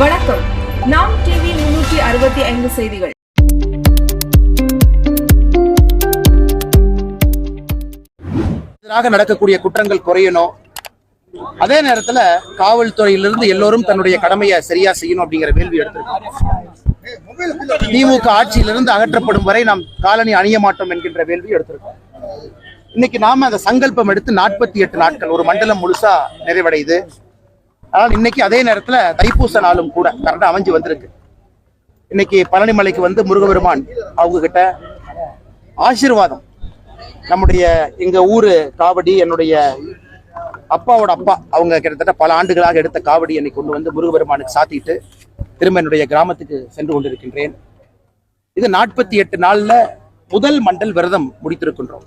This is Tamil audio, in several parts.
வணக்கம். நாம் டிவி முன்னூற்றி அறுபத்தி ஐந்து செய்திகள். எதிராக நடக்கக்கூடிய குற்றங்கள் குறையணும். அதே நேரத்துல காவல்துறையிலிருந்து எல்லோரும் தன்னுடைய கடமையை சரியா செய்யணும் அப்படிங்கிற வேள்வி எடுத்திருக்கோம் திமுக ஆட்சியிலிருந்து அகற்றப்படும் வரை நாம் காலனி அணிய மாட்டோம் என்கின்ற வேள்வி எடுத்திருக்கோம். இன்னைக்கு நாம அந்த சங்கல்பம் எடுத்து நாற்பத்தி எட்டு நாட்கள் ஒரு மண்டலம் முழுசா நிறைவடையுது. ஆனால் இன்னைக்கு அதே நேரத்துல தைப்பூச நாளும் கூட கரெக்டாக அமைஞ்சு வந்திருக்கு. இன்னைக்கு பழனிமலைக்கு வந்து முருகபெருமான் அவங்க கிட்ட ஆசீர்வாதம். நம்முடைய எங்க ஊரு காவடி என்னுடைய அப்பாவோட அப்பா அவங்க கிட்டத்தட்ட பல ஆண்டுகளாக எடுத்த காவடி என்னை கொண்டு வந்து முருகபெருமானுக்கு சாத்திட்டு திரும்ப என்னுடைய கிராமத்துக்கு சென்று கொண்டிருக்கின்றேன். இது நாற்பத்தி எட்டு நாள்ல முதல் மண்டல் விரதம் முடித்திருக்கின்றோம்.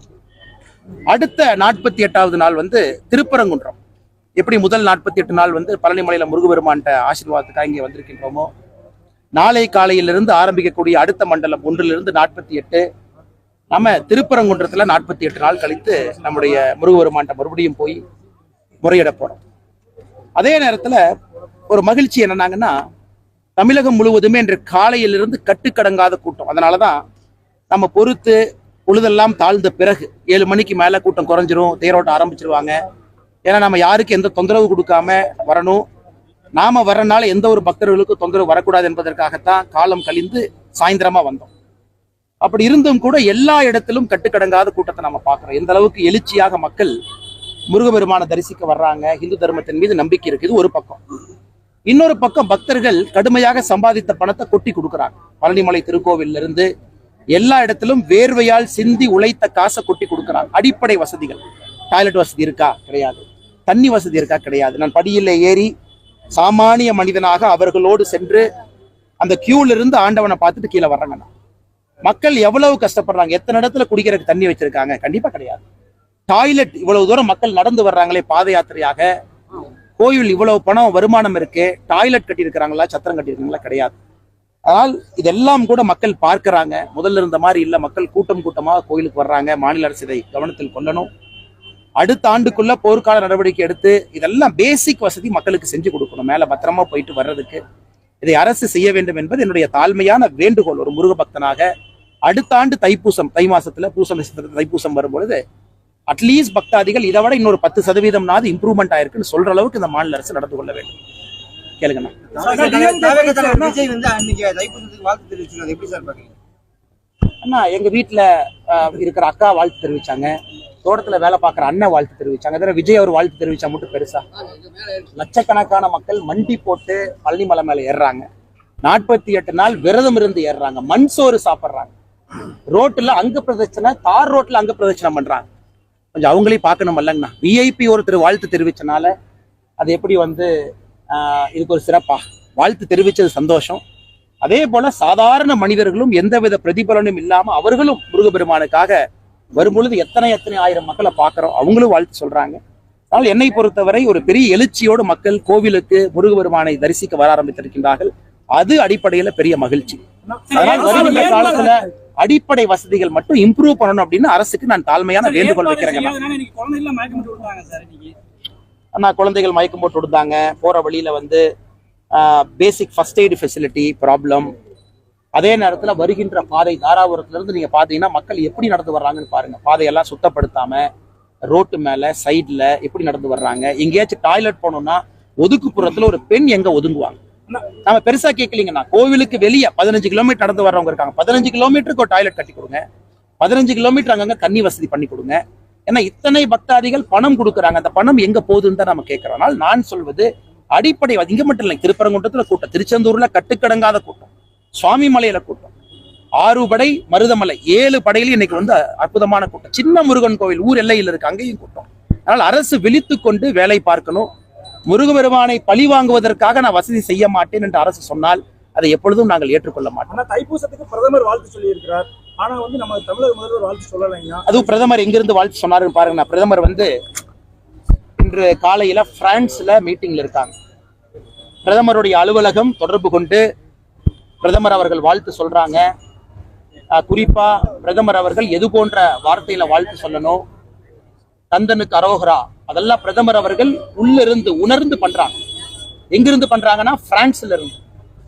அடுத்த நாற்பத்தி எட்டாவது நாள் வந்து திருப்பரங்குன்றம். எப்படி முதல் நாற்பத்தி எட்டு நாள் வந்து பழனிமலையில முருகபெருமான்கிட்ட ஆசீர்வாதத்துக்காக இங்கே வந்திருக்கின்றோமோ? நாளை காலையிலிருந்து ஆரம்பிக்கக்கூடிய அடுத்த மண்டலம் ஒன்றிலிருந்து நாற்பத்தி எட்டு நம்ம திருப்பரங்குன்றத்துல நாற்பத்தி எட்டு நாள் கழித்து நம்முடைய முருகபெருமான்கிட்ட மறுபடியும் போய் முறையிட போகிறோம் அதே நேரத்துல ஒரு மகிழ்ச்சி என்னன்னாங்கன்னா தமிழகம் முழுவதுமே இன்று காலையிலிருந்து கட்டுக்கடங்காத கூட்டம். அதனாலதான் நம்ம பொறுத்து பொழுதெல்லாம் தாழ்ந்த பிறகு ஏழு மணிக்கு மேல கூட்டம் குறைஞ்சிரும் தேரோட்டம் ஆரம்பிச்சிருவாங்க. ஏன்னா நம்ம யாருக்கு எந்த தொந்தரவு கொடுக்காம வரணும். நாம வரனால எந்த ஒரு பக்தர்களுக்கும் தொந்தரவு வரக்கூடாது என்பதற்காகத்தான் காலம் கழிந்து சாயந்தரமா வந்தோம். அப்படி இருந்தும் கூட எல்லா இடத்திலும் கட்டுக்கடங்காத கூட்டத்தை நம்ம பார்க்கிறோம். எந்த அளவுக்கு எழுச்சியாக மக்கள் முருகபெருமான தரிசிக்க வர்றாங்க இந்து தர்மத்தின் மீது நம்பிக்கை இருக்கு இது ஒரு பக்கம். இன்னொரு பக்கம் பக்தர்கள் கடுமையாக சம்பாதித்த பணத்தை கொட்டி கொடுக்குறாங்க. பழனிமலை திருக்கோவில்ல இருந்து எல்லா இடத்திலும் வேர்வையால் சிந்தி உழைத்த காசை கொட்டி கொடுக்குறாங்க. அடிப்படை வசதிகள். டாய்லெட் வசதி இருக்கா? கிடையாது. தண்ணி வசதி இருக்கா? கிடையாது. நான் படியில ஏறி சாமானிய மனிதனாக அவர்களோடு சென்று அந்த கியூல இருந்து ஆண்டவனை பார்த்துட்டு கீழே வர்றாங்க மக்கள் எவ்வளவு கஷ்டப்படுறாங்க? எத்தனை இடத்துல குடிக்கிறதுக்கு தண்ணி வச்சிருக்காங்க? கண்டிப்பா கிடையாது. டாய்லெட் இவ்வளவு தூரம் மக்கள் நடந்து வர்றாங்களே பாத யாத்திரையாக. கோயில் இவ்வளவு பணம் வருமானம் இருக்கு. டாய்லெட் கட்டியிருக்கிறாங்களா? சத்திரம் கட்டியிருக்காங்களா கிடையாது. ஆனால் இதெல்லாம் கூட மக்கள் பார்க்கறாங்க. முதல்ல இருந்த மாதிரி இல்ல. மக்கள் கூட்டம் கூட்டமாக கோயிலுக்கு வர்றாங்க. மாநில அரசு இதை கவனத்தில் கொள்ளணும். அடுத்த ஆண்டுக்குள்ள போர்க்கால நடவடிக்கை எடுத்து இதெல்லாம் பேசிக் வசதி மக்களுக்கு செஞ்சு கொடுக்கணும். மேல பத்திரமா போயிட்டு வர்றதுக்கு இதை அரசு செய்ய வேண்டும் என்பது என்னுடைய தாழ்மையான வேண்டுகோள். ஒரு முருக பக்தனாக அடுத்த ஆண்டு தைப்பூசம் தை மாசத்துல பூச நட்சத்திரத்துல தைப்பூசம் வரும்பொழுது அட்லீஸ்ட் பக்தாதிகள் இதை விட இன்னொரு பத்து சதவீதம்னாவது இம்ப்ரூவ்மெண்ட் ஆயிருக்குன்னு சொல்ற அளவுக்கு இந்த மாநில அரசு நடந்து கொள்ள வேண்டும். கேளுங்கண்ணா அண்ணா. எங்க வீட்டுல இருக்கிற அக்கா வாழ்த்து தெரிவிச்சாங்க. தோட்டத்துல வேலை பார்க்குற அண்ணன் வாழ்த்து தெரிவிச்சாங்க. தவிர விஜய் அவர் வாழ்த்து தெரிவிச்சா மட்டும் பெருசா? லட்சக்கணக்கான மக்கள் மண்டி போட்டு பழனிமலை மேல ஏறுறாங்க. நாற்பத்தி எட்டு நாள் விரதம் இருந்து ஏறுறாங்க. மண் சோறு சாப்பிடுறாங்க. ரோட்டுல அங்க பிரதட்சணை தார் ரோட்ல அங்க பிரதட்சணை பண்றாங்க. கொஞ்சம் அவங்களையும் பார்க்கணும் இல்லைங்கண்ணா. விஐபி ஒருத்தர் வாழ்த்து தெரிவிச்சனால அது எப்படி வந்து ஆஹ், இதுக்கு ஒரு சிறப்பா? வாழ்த்து தெரிவிச்சது சந்தோஷம். அதே போல சாதாரண மனிதர்களும் எந்தவித பிரதிபலனும் இல்லாம அவர்களும் முருகபெருமானுக்காக வரும்பொழுது எத்தனை எத்தனை ஆயிரம் மக்களை பார்க்கிறோம்? அவங்களும் வாழ்த்து சொல்றாங்க. ஆனால் என்னை பொறுத்தவரை ஒரு பெரிய எழுச்சியோடு மக்கள் கோவிலுக்கு முருகப்பெருமானை தரிசிக்க வர ஆரம்பித்திருக்கின்றார்கள். அது அடிப்படையில பெரிய மகிழ்ச்சி. அதனால் வருகின்ற காலத்துல அடிப்படை வசதிகள் மட்டும் இம்ப்ரூவ் பண்ணணும் அப்படின்னு அரசுக்கு நான் தாழ்மையான வேண்டுகோள் வைக்கிறேங்க. இன்னைக்கு. அண்ணா குழந்தைகள் மயக்கம் போட்டு விடுந்தாங்க போற வழியில வந்து basic first aid facility problem அதே நேரத்துல வருகின்ற பாதை தாராபுரத்துல இருந்து நீங்க பாத்தீங்கன்னா மக்கள் எப்படி நடந்து வர்றாங்கன்னு பாருங்க. பாதையெல்லாம் சுத்தப்படுத்தாம ரோட்டு மேல சைடுல எப்படி நடந்து வர்றாங்க. எங்கேயாச்சும் டாய்லெட் போனோம்னா ஒதுக்குப்புறத்துல ஒரு பெண் எங்க ஒதுங்குவாங்க? நம்ம பெருசா கேட்கலீங்கண்ணா கோவிலுக்கு வெளியே பதினஞ்சு கிலோமீட்டர் நடந்து வர்றவங்க இருக்காங்க. பதினஞ்சு கிலோமீட்டருக்கு ஒரு டாய்லெட் கட்டி கொடுங்க. பதினஞ்சு கிலோமீட்டர் அங்கங்க தண்ணி வசதி பண்ணி கொடுங்க. ஏன்னா இத்தனை பக்தாதிகள் பணம் கொடுக்குறாங்க. அந்த பணம் எங்க போகுதுன்னு தான் நம்ம கேட்கறதுனால நான் சொல்வது அடிப்படை வ- இங்க மட்டும் இல்லை திருப்பரங்குன்றத்துல கூட்டம் திருச்செந்தூர்ல கட்டுக்கடங்காத கூட்டம். சுவாமி மலையில கூட்டம். ஆறு படை மருதமலை. ஏழு படையில இன்னைக்கு வந்து அற்புதமான கூட்டம். சின்ன முருகன் கோவில் ஊர் எல்லையில் இருக்கு அங்கேயும் கூட்டம். அதனால் அரசு விழித்து கொண்டு வேலை பார்க்கணும். முருகபெருமானை பழி வாங்குவதற்காக நான் வசதி செய்ய மாட்டேன் என்று அரசு சொன்னால் அதை எப்பொழுதும் நாங்கள் ஏற்றுக்கொள்ள மாட்டோம். தைப்பூசத்துக்கு பிரதமர் வாழ்த்து சொல்லி இருக்கிறார் ஆனா வந்து நம்ம தமிழக முதல்வர் வாழ்த்து சொல்லலைங்க. அதுவும் பிரதமர் எங்கிருந்து வாழ்த்து சொன்னாருன்னு பாருங்க பிரதமர் வந்து இன்று காலையில பிரான்ஸ்ல மீட்டிங்ல இருக்காங்க. பிரதமருடைய அலுவலகம் தொடர்பு கொண்டு பிரதமர் அவர்கள் வாழ்த்து சொல்றாங்க. அஹ், குறிப்பா பிரதமர் அவர்கள் எது போன்ற வார்த்தையில வாழ்த்து சொல்லணும்? தந்தனுக்கு அரோகரா அதெல்லாம் பிரதமர் அவர்கள் உள்ளிருந்து உணர்ந்து பண்றாங்க. எங்கிருந்து பண்றாங்கன்னா பிரான்ஸ்ல இருந்து.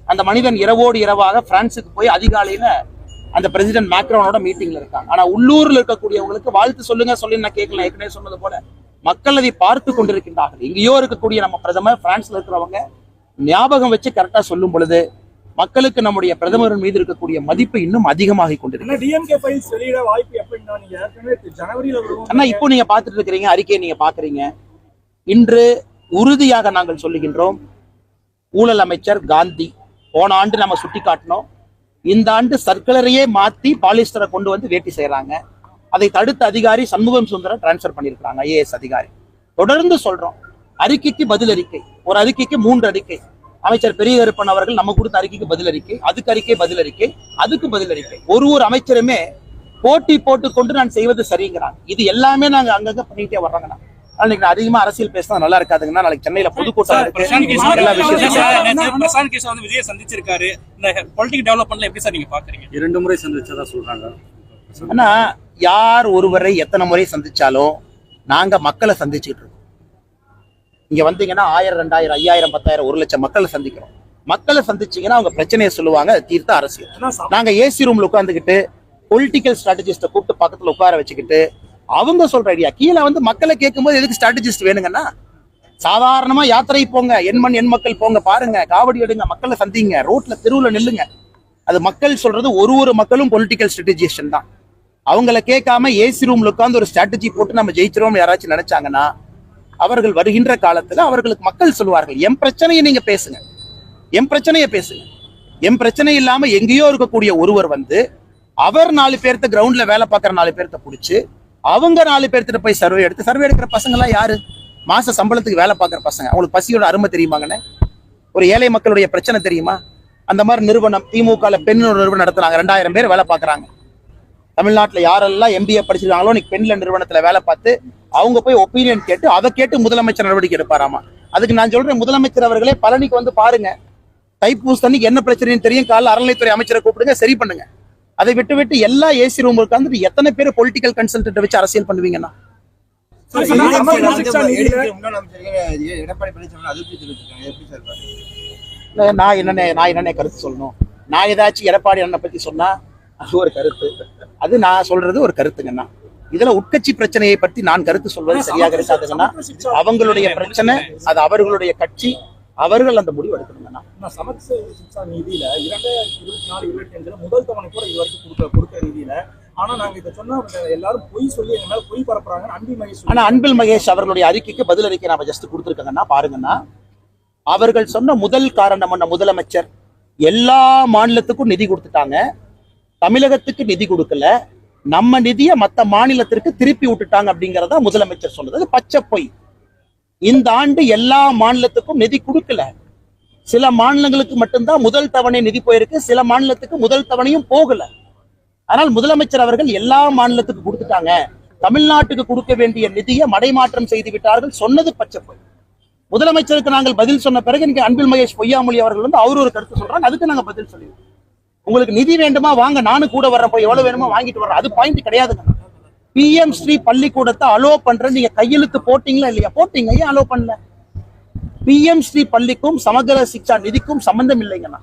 அந்த மனிதன் இரவோடு இரவாக பிரான்ஸுக்கு போய் அதிகாலையில அந்த பிரசிடென்ட் மேக்ரோனோட மீட்டிங்ல இருக்காங்க. ஆனா உள்ளூர்ல இருக்கக்கூடியவங்களுக்கு வாழ்த்து சொல்லுங்க சொல்லி நான் கேட்கல ஏற்கனவே சொன்னது போல. மக்கள் அதை பார்த்து கொண்டிருக்கின்றார்கள். எங்கேயோ இருக்கக்கூடிய நம்ம பிரதமர் பிரான்ஸ்ல இருக்கிறவங்க ஞாபகம் வச்சு கரெக்டா சொல்லும் பொழுது மக்களுக்கு நம்முடைய பிரதமரின் மீது இருக்கக்கூடிய மதிப்பு இன்னும் அதிகமாகி கொண்டிருக்கு ஆனா இப்போ நீங்க பார்த்துட்டு இருக்கிறீங்க அறிக்கையை நீங்க பாக்குறீங்க இன்று உறுதியாக நாங்கள் சொல்லுகின்றோம் ஊழல் அமைச்சர் காந்தி போன ஆண்டு நம்ம சுட்டி காட்டினோம். இந்த ஆண்டு சர்க்குலரையே மாத்தி பாலிஸ்டரை கொண்டு வந்து வேட்டி செய்யறாங்க. அதை தடுத்த அதிகாரி சண்முகம் சுந்தரம் டிரான்ஸ்ஃபர் பண்ணியிருக்கிறாங்க ஐஏஎஸ் அதிகாரி. தொடர்ந்து சொல்றோம் அறிக்கைக்கு பதில் அறிக்கை ஒரு அறிக்கைக்கு மூன்று அறிக்கை. அமைச்சர் பெரிய கருப்பன் அவர்கள் நம்ம கொடுத்த அறிக்கைக்கு பதில் அறிக்கை அதுக்கு அறிக்கை பதில் அறிக்கை அதுக்கு பதில் அறிக்கை. ஒரு ஒரு அமைச்சருமே போட்டி போட்டுக்கொண்டு நான் செய்வது சரிங்கிறாங்க. இது எல்லாமே நாங்க அங்கங்க பண்ணிட்டே வர்றாங்கண்ணா. நான் அதிகமா அரசியல் பேசினா நல்லா இருக்காதுங்கன்னா நாளைக்கு சென்னையில பொதுக்கூட்டம் பிரசாந்த் கிஷோர் வந்து விஜய் சந்திச்சிருக்காரு. இந்த பொலிட்டிக் டெவலப்மெண்ட்ல எப்படி சார் நீங்க பாக்குறீங்க? இரண்டு முறை சந்திச்சதா சொல்றாங்க. ஆனா யார் ஒருவரை எத்தனை முறை சந்திச்சாலும் நாங்க மக்களை சந்திச்சுட்டு இருக்கோம். இங்கே வந்தீங்கன்னா ஆயிரம் ரெண்டாயிரம் ஐயாயிரம் பத்தாயிரம் ஒரு லட்சம் மக்களை சந்திக்கிறோம். மக்களை சந்திச்சீங்கன்னா அவங்க பிரச்சனையை சொல்லுவாங்க தீர்த்த அரசியல். நாங்கள் நாங்க ஏசி ரூம்ல உட்காந்துக்கிட்டு பொலிட்டிக்கல் ஸ்ட்ராட்டஜிஸ்ட கூப்பிட்டு பக்கத்துல உட்கார வச்சுக்கிட்டு அவங்க சொல்ற ஐடியா கீழே வந்து மக்களை கேட்கும்போது எதுக்கு ஸ்ட்ராட்டஜிஸ்ட் வேணுங்கன்னா? சாதாரணமா யாத்திரை போங்க என் மண் என் மக்கள் போங்க பாருங்க காவடி எடுங்க மக்களை சந்திங்க ரோட்ல தெருவுல நில்லுங்க. அது மக்கள் சொல்றது ஒரு ஒரு மக்களும் பொலிட்டிக்கல் ஸ்ட்ராட்டஜிஸ்டன் தான். அவங்கள கேட்காம ஏசி ரூம்ல உட்காந்து ஒரு ஸ்ட்ராட்டஜி போட்டு நம்ம ஜெயிச்சிரோம் யாராச்சும் நினைச்சாங்கன்னா அவர்கள் வருகின்ற காலத்துல அவர்களுக்கு மக்கள் சொல்லுவார்கள் என் பிரச்சனையை நீங்க பேசுங்க. என் பிரச்சனையை பேசுங்க. என் பிரச்சனை இல்லாம எங்கேயோ இருக்கக்கூடிய ஒருவர் வந்து அவர் நாலு பேர்த்த கிரவுண்ட்ல வேலை பார்க்குற நாலு பேர்த்த பிடிச்சி அவங்க நாலு பேர்த்திட்ட போய் சர்வே எடுத்து சர்வே எடுக்கிற பசங்க எல்லாம் யாரு? மாச சம்பளத்துக்கு வேலை பார்க்குற பசங்க. அவங்களுக்கு பசியோட அருமை தெரியுமாங்கண்ணே? ஒரு ஏழை மக்களுடைய பிரச்சனை தெரியுமா? அந்த மாதிரி நிறுவனம் திமுகல பெண் நிறுவனம் நடத்துறாங்க. ரெண்டாயிரம் பேர் வேலை பார்க்குறாங்க. தமிழ்நாட்டுல யாரெல்லாம் எம்பிஏ படிச்சிருக்காங்களோ இன்னைக்கு பெண்ல நிறுவனத்துல வேலை பார்த்து அவங்க போய் ஒப்பீனியன் கேட்டு அதை கேட்டு முதலமைச்சர் நடவடிக்கை எடுப்பாராமா? அதுக்கு நான் சொல்றேன் முதலமைச்சர் அவர்களே பழனிக்கு வந்து பாருங்க. தைப்பூச அன்னைக்கு என்ன பிரச்சனைன்னு தெரியும்? காலைல அறநிலைத்துறை அமைச்சரை கூப்பிடுங்க சரி பண்ணுங்க. அதை விட்டு விட்டு எல்லா ஏசி ரூம் உட்காந்துட்டு எத்தனை பேர் பொலிட்டிக்கல் கன்சல்டன்ட் வச்சு அரசியல் பண்ணுவீங்கன்னா? நான் என்னென்ன நான் என்னென்ன கருத்து சொல்லணும்? நான் ஏதாச்சும் எடப்பாடி அண்ணனை பத்தி சொன்னா அது ஒரு கருத்து. அது நான் சொல்றது ஒரு கருத்துங்கண்ணா இதுல உட்கட்சி பிரச்சனையை பற்றி நான் கருத்து சொல்வது சரியாக இருக்காதுங்கன்னா அவங்களுடைய பிரச்சனை அது அவர்களுடைய கட்சி அவர்கள் அந்த முடிவு எடுக்கணுங்கண்ணா நான் சமத்துவ சிக்ஷா நிதியில இரண்டாயிரத்தி இருபத்தி நாலு இருபத்தி அஞ்சுல முதல் தவணை கூட இது வரைக்கும் கொடுக்க கொடுக்க நிதியில. ஆனா நாங்க இதை சொன்னா எல்லாரும் பொய் சொல்லி எங்க மேல பொய் பரப்புறாங்க அன்பி மகேஷ் ஆனா அன்பில் மகேஷ் அவர்களுடைய அறிக்கைக்கு பதில் அறிக்கை நாம ஜஸ்ட் கொடுத்துருக்கோங்கன்னா பாருங்கன்னா அவர்கள் சொன்ன முதல் காரணம் என்ன முதலமைச்சர்? எல்லா மாநிலத்துக்கும் நிதி கொடுத்துட்டாங்க. தமிழகத்துக்கு நிதி கொடுக்கல. நம்ம நிதியை மத்த மாநிலத்திற்கு திருப்பி விட்டுட்டாங்க அப்படிங்கறத முதலமைச்சர் சொன்னது பச்சை பொய். இந்த ஆண்டு எல்லா மாநிலத்துக்கும் நிதி கொடுக்கல. சில மாநிலங்களுக்கு மட்டும்தான் முதல் தவணை நிதி போயிருக்கு. சில மாநிலத்துக்கு முதல் தவணையும் போகல. ஆனால் முதலமைச்சர் அவர்கள் எல்லா மாநிலத்துக்கு கொடுத்துட்டாங்க. தமிழ்நாட்டுக்கு கொடுக்க வேண்டிய நிதியை மடைமாற்றம் செய்து விட்டார்கள். சொன்னது பச்சை பொய். முதலமைச்சருக்கு நாங்கள் பதில் சொன்ன பிறகு இன்னைக்கு அன்பில் மகேஷ் பொய்யாமொழி அவர்கள் வந்து அவர் ஒரு கருத்து சொல்றாங்க. அதுக்கு நாங்க பதில் சொல்லிடுவோம் உங்களுக்கு நிதி வேண்டுமா வாங்க நானும் கூட வர்றேன் போய் எவ்வளவு வேணுமோ வாங்கிட்டு வர்றேன். அது பாயிண்ட் கிடையாதுங்க. பிஎம் ஸ்ரீ பள்ளிக்கூடத்தை அலோ பண்றேன் நீங்க கையெழுத்து போட்டீங்களா இல்லையா? போட்டீங்க. ஏன் அலோ பண்ணல? பிஎம் ஸ்ரீ பள்ளிக்கும் சமகர சிக்ஷா நிதிக்கும் சம்பந்தம் இல்லைங்கண்ணா.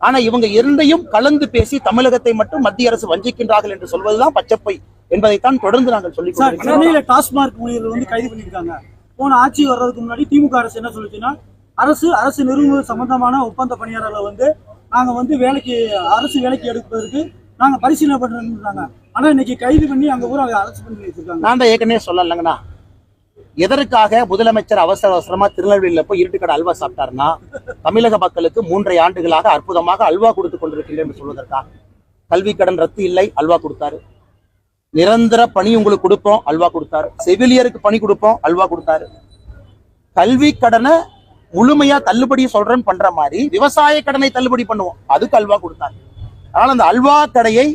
ஆனா இவங்க இரண்டையும் கலந்து பேசி தமிழகத்தை மட்டும் மத்திய அரசு வஞ்சிக்கின்றார்கள் என்று சொல்வதுதான் பச்சப்பை என்பதைத்தான் தொடர்ந்து நாங்கள் கொண்டிருக்கிறோம். சென்னையில டாஸ்மாக் ஊழியர்கள் வந்து கைது பண்ணிருக்காங்க போன ஆட்சி வர்றதுக்கு முன்னாடி திமுக அரசு என்ன சொல்லுச்சுன்னா அரசு அரசு நிறுவன சம்பந்தமான ஒப்பந்த பணியாளர்களை வந்து நாங்க வந்து வேலைக்கு அரசு வேலைக்கு எடுப்பதற்கு நாங்க பரிசீலனை பண்ணுறாங்க ஆனா இன்னைக்கு கைது பண்ணி அங்க ஊரை அரசு பண்ணி வச்சிருக்காங்க. நான் தான் ஏற்கனவே சொல்லலைங்கண்ணா. எதற்காக முதலமைச்சர் அவசர அவசரமா திருநெல்வேலியில போய் இருட்டுக்கடை அல்வா சாப்பிட்டாருன்னா தமிழக மக்களுக்கு மூன்றை ஆண்டுகளாக அற்புதமாக அல்வா கொடுத்து கொண்டிருக்கின்றேன் என்று சொல்வதற்காக கல்வி கடன் ரத்து இல்லை அல்வா கொடுத்தாரு. நிரந்தர பணி உங்களுக்கு கொடுப்போம் அல்வா கொடுத்தாரு. செவிலியருக்கு பணி கொடுப்போம் அல்வா கொடுத்தாரு. கல்வி கடனை முழுமையா தள்ளுபடி சொல்றேன்னு பண்ற மாதிரி விவசாய கடனை தள்ளுபடி பண்ணுவோம். அதுக்கு அல்வா கொடுத்தாரு அதனால அந்த அல்வா கடையை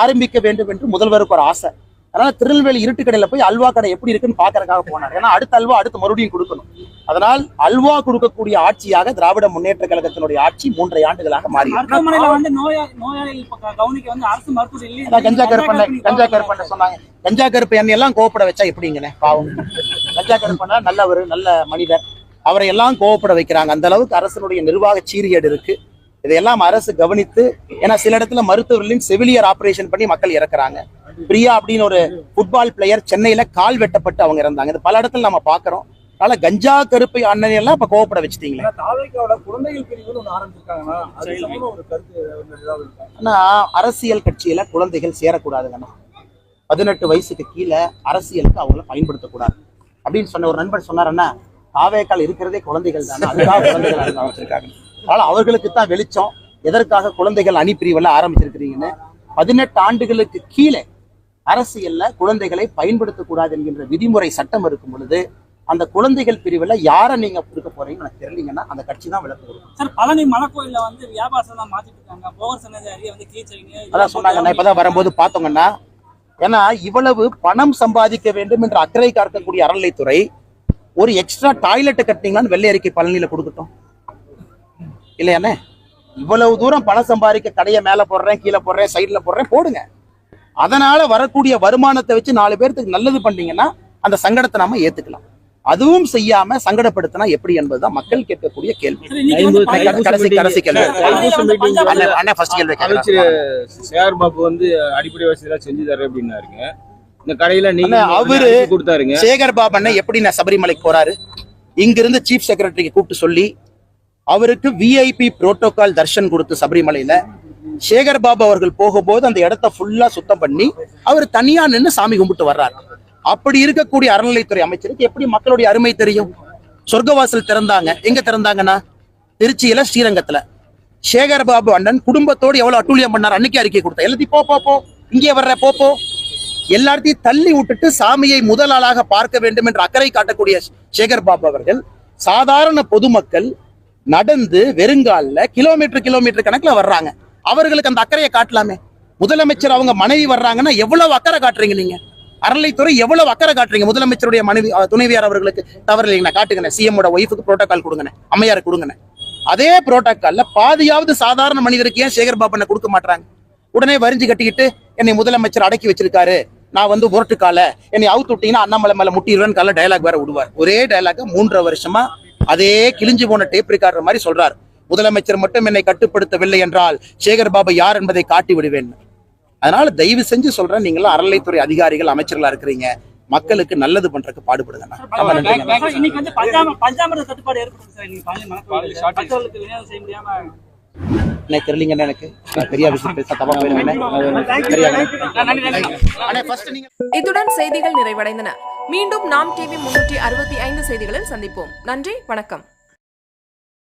ஆரம்பிக்க வேண்டும் என்று முதல்வருக்கு ஒரு ஆசை. அதனால திருநெல்வேலி இருட்டு கடையில போய் அல்வா கடை எப்படி இருக்குன்னு பாக்குறதுக்காக போனார். ஏன்னா அடுத்த அல்வா அடுத்து மறுபடியும் கொடுக்கணும். அதனால் அல்வா கொடுக்கக்கூடிய ஆட்சியாக திராவிட முன்னேற்ற கழகத்தினுடைய ஆட்சி மூன்றை ஆண்டுகளாக மாறி கஞ்சா கருப்பண்ண கஞ்சா கருப்பண்ண சொன்னாங்க? கஞ்சா கருப்பு எண்ணெய் எல்லாம் கோப்பட வச்சா எப்படிங்கண்ணே? பாவம். கஞ்சா கருப்பண்ண நல்லவர் நல்ல மனிதர். அவரை எல்லாம் கோவப்பட வைக்கிறாங்க. அந்த அளவுக்கு அரசனுடைய நிர்வாக சீரியடு இருக்கு. இதையெல்லாம் அரசு கவனித்து ஏன்னா சில இடத்துல மருத்துவர்களின் செவிலியர் ஆபரேஷன் பண்ணி மக்கள் இறக்குறாங்க. பிரியா அப்படின்னு ஒரு ஃபுட்பால் பிளேயர் சென்னையில கால் வெட்டப்பட்டு அவங்க இறந்தாங்க. இது பல இடத்துல நம்ம பாக்குறோம் அதனால கஞ்சா கருப்பை அண்ணனை எல்லாம் இப்ப கோவப்பட வச்சுட்டீங்களே? ஆனா அரசியல் கட்சியில குழந்தைகள் சேரக்கூடாதுங்கண்ணா. பதினெட்டு வயசுக்கு கீழே அரசியலுக்கு அவங்கள பயன்படுத்தக்கூடாது. அப்படின்னு சொன்ன ஒரு நண்பர் சொன்னாருன்னா தாவேக்கால் இருக்கிறதே குழந்தைகள் தானே? அதுக்காக குழந்தைகள் வச்சிருக்காங்க அதனால அவர்களுக்கு தான் வெளிச்சம். எதற்காக குழந்தைகள் அணி பிரிவுல ஆரம்பிச்சிருக்கிறீங்கன்னு? பதினெட்டு ஆண்டுகளுக்கு கீழே அரசியல்ல குழந்தைகளை பயன்படுத்தக்கூடாது என்கின்ற விதிமுறை சட்டம் இருக்கும் பொழுது அந்த குழந்தைகள் பிரிவுல யாரை நீங்க கொடுக்க போறீங்கன்னு எனக்கு தெரியலீங்கன்னா அந்த கட்சி தான் விளக்கு கொடுக்கும். சார் பழனி மலைக்கோயில்ல வந்து வியாபாரம் தான் மாத்திட்டு இருக்காங்க. போகர் சன்னதி அருகே வந்து கீச்சைங்க அதான் சொன்னாங்க. நான் இப்பதான் வரும்போது பார்த்தோங்கன்னா ஏன்னா இவ்வளவு பணம் சம்பாதிக்க வேண்டும் என்ற அக்கறை காக்கக்கூடிய அறநிலைத்துறை ஒரு எக்ஸ்ட்ரா டாய்லெட் கட்டினீங்களான்னு வெள்ளை அறிக்கை பழனியில கொடுக்கட்டும். இல்லையானே இவ்வளவு தூரம் பணம் சம்பாதிக்க கடையை மேல போடுறேன் கீழே போடுறேன் சைடுல போடுறேன் போடுங்க. அதனால வரக்கூடிய வருமானத்தை வச்சு நாலு பேர்த்துக்கு நல்லது பண்ணீங்கன்னா அந்த சங்கடத்தை நாம ஏத்துக்கலாம். அதுவும் செய்யாம சங்கடப்படுத்தினா எப்படி என்பதுதான் மக்கள் கேட்கக்கூடிய கேள்வி. கடைசி- கேள்வி. அண்ணன் ஃபர்ஸ்ட் கேள்வி சேகர் பாபு வந்து அடிப்படை வசதி எல்லாம் செஞ்சு தரேன் அப்படின்னாருங்க. இந்த கடையில நீங்க அவரு- கொடுத்தாருங்க. சேகர் பாபண்ண எப்படி நான் சபரிமலைக்கு போறாரு? இங்கிருந்து சீஃப் செக்ரட்டரிக்கு கூப்பிட்டு சொல்லி அவருக்கு விஐபி புரோட்டோகால் தர்ஷன் கொடுத்து சபரிமலையில சேகர் பாபு அவர்கள் போகும்போது அந்த இடத்த ஃபுல்லா சுத்தம் பண்ணி அவர் தனியா நின்னு சாமி கும்பிட்டு வர்றாரு. அப்படி இருக்கக்கூடிய அறநிலைத்துறை அமைச்சருக்கு எப்படி மக்களுடைய அருமை தெரியும்? சொர்க்கவாசல் திறந்தாங்க. எங்க திறந்தாங்கன்னா? திருச்சியில ஸ்ரீரங்கத்துல. சேகர் பாபு அண்ணன் குடும்பத்தோடு எவ்வளவு அட்டூழியம் பண்ணார்? அன்னைக்கு அறிக்கை கொடுத்தா. எல்லாத்தையும் போ போ இங்கே வர்ற போ போ. எல்லாத்தையும் தள்ளி விட்டுட்டு சாமியை முதல் ஆளாக பார்க்க வேண்டும் என்ற அக்கறை காட்டக்கூடிய சேகர் பாபு அவர்கள் சாதாரண பொதுமக்கள் நடந்து வெறுங்கால கிலோமீட்டர் கிலோமீட்டர் கணக்குல வர்றாங்க. அவர்களுக்கு அந்த அக்கறையை காட்டலாமே. முதலமைச்சர் அவங்க மனைவி வர்றாங்கன்னா எவ்வளவு அக்கறை காட்டுறீங்க நீங்க? அறநிலைத்துறை எவ்வளவு அக்கறை காட்டுறீங்க? முதலமைச்சருடைய மனைவி துணைவியார் அவர்களுக்கு தவறு இல்லைங்கண்ணா காட்டுங்கண்ணே. சிஎம்மோட ஒய்ஃபுக்கு புரோட்டோகால் கொடுங்கண்ணே. அம்மையார் கொடுங்கண்ணே. அதே புரோட்டோகால்ல பாதியாவது சாதாரண மனிதருக்கு ஏன் சேகர் பாபனை கொடுக்க மாட்டாங்க உடனே வரிஞ்சு கட்டிக்கிட்டு என்னை முதலமைச்சர் அடக்கி வச்சிருக்காரு. நான் வந்து முரட்டுக்கால என்னை அவுத்து விட்டீங்கன்னா அண்ணாமலை மேல முட்டிடுவேன் கால டயலாக் வேற விடுவார். ஒரே டயலாக மூன்றரை வருஷமா அதே கிழிஞ்சு போன டேப் ரெக்கார்டர் மாதிரி சொல்றார். முதலமைச்சர் மட்டும் என்னை கட்டுப்படுத்தவில்லை என்றால் சேகர் பாபு யார் என்பதை காட்டி விடுவேன். அதனால தயவு செஞ்சு சொல்றேன் நீங்களும் அறநிலைத்துறை அதிகாரிகள் அமைச்சர்களா இருக்கிறீங்க. மக்களுக்கு நல்லது பண்றதுக்கு பாடுபடுங்கண்ணா செய்ய முடியாம எனக்கு? பெரிய விஷயம் பேச தப்பா நீங்க இத்துடன் செய்திகள் நிறைவடைந்தன. மீண்டும் நாம் டிவி முன்னூற்றி அறுபத்தி ஐந்து செய்திகளில் சந்திப்போம். நன்றி வணக்கம்.